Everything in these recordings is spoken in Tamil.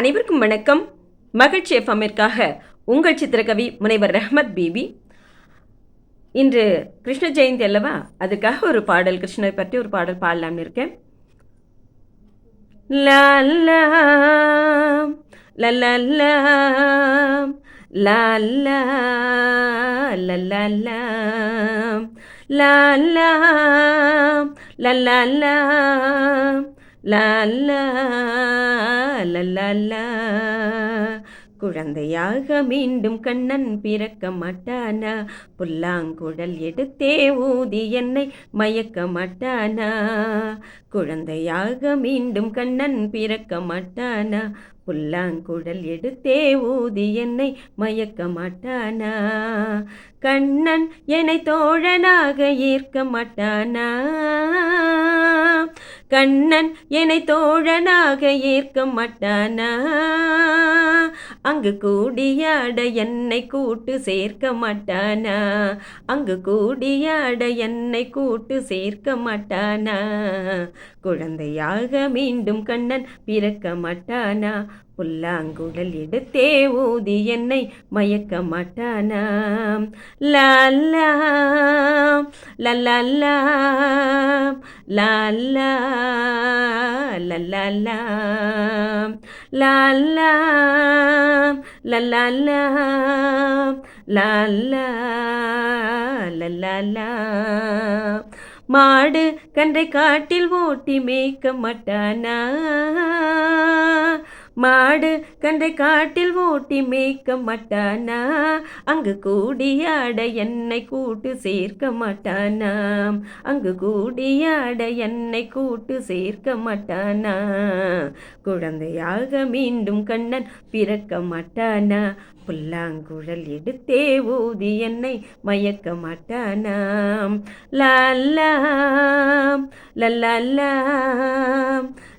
அனைவருக்கும் வணக்கம் மகிழ்ச்சி எஃப்எம்மிற்காக உங்கள் சித்திரகவி முனைவர் ரஹ்மத் பிபி இன்று கிருஷ்ண ஜெயந்தி அல்லவா அதுக்காக ஒரு பாடல் கிருஷ்ணரை பற்றி ஒரு பாடல் பாடலாம்னு இருக்கேன் லா லா லா லா லா லா La la la la la. குழந்தையாக மீண்டும் கண்ணன் பிறக்க மாட்டானா? புல்லாங்குழல் எடுத்தே ஊதி என்னை மயக்க மாட்டானா? குழந்தையாக மீண்டும் கண்ணன் பிறக்க மாட்டானா? புல்லாங்குழல் எடுத்தே ஊதி என்னை மயக்க மாட்டானா? கண்ணன் என்னை தோழனாக ஈர்க்க மாட்டானா? கண்ணன் என்னை தோழனாக ஈர்க்க மாட்டானா? அங்கு கூடியாட என்னை கூட்டு சேர்க்க மாட்டானா? அங்கு கூடியாட என்னை கூட்டு சேர்க்க மாட்டானா? குழந்தையாக மீண்டும் கண்ணன் பிறக்க மாட்டானா? புல்லாங்குழல் எடுத்தே ஊதி என்னை மயக்க மாட்டானா? லா லா லா லா லல்லாம் லல்லல்லாம் லல்லா லல்லல்லா மாடு கன்றை காட்டில் ஓட்டி மேய்க்க மாட்டானா? மாடு கன்றை காட்டில் ஓட்டி மேய்க்க மாட்டானா? அங்கு கூடியாட என்னை கூட்டு சேர்க்க மாட்டானா அங்கு கூடியாட என்னை கூட்டு சேர்க்க மாட்டானா? குழந்தையாக மீண்டும் கண்ணன் பிறக்க மாட்டானா? புல்லாங்குழல் எடுத்தே ஊதி என்னை மயக்க மாட்டானாம். லல்லாம் லல்லல்லாம்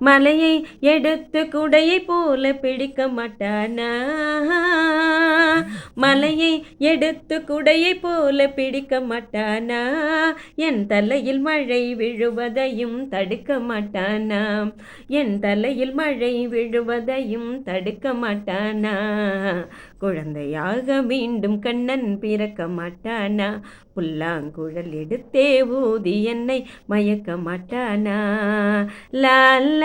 மலையை எடுத்து குடையை போல பிடிக்க மாட்டானா? மலையை எடுத்து குடையை போல பிடிக்க மாட்டானா? என் தலையில் மழை விழுவதையும் தடுக்க மாட்டானா? என் தலையில் மழை விழுவதையும் தடுக்க மாட்டானா? குழந்தையாக மீண்டும் கண்ணன் பிறக்க மாட்டானா? புல்லாங்குழல் எடுத்தே ஊதி என்னை மயக்க மாட்டானா? லா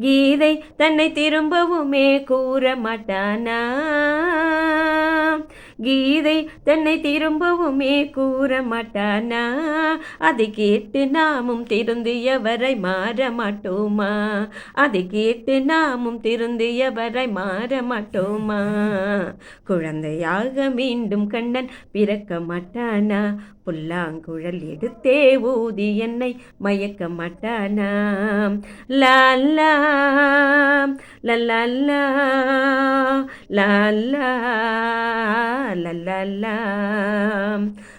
கீதை தன்னை திரும்பவுமே கூற மாட்டானா? கீதை தன்னை திரும்பவுமே கூற மாட்டானா? அதை கேட்டு நாமும் திருந்தியவரை மாற மாட்டோமா? அதை கேட்டு நாமும் திருந்தியவரை மாற மாட்டோமா? குழந்தையாக மீண்டும் கண்ணன் பிறக்க மாட்டானா? புல்லாங்குழல் எடுத்தே ஊதி என்னை மயக்க மாட்டானா? லாலா லல்லா லல்லா லல்லா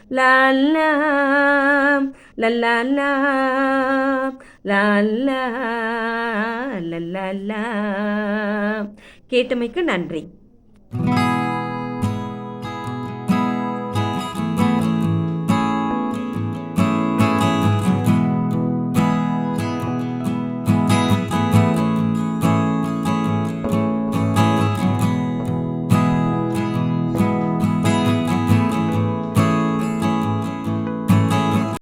லல்லா லல்லா லல்லா லல்லா கேட்டமைக்கு நன்றி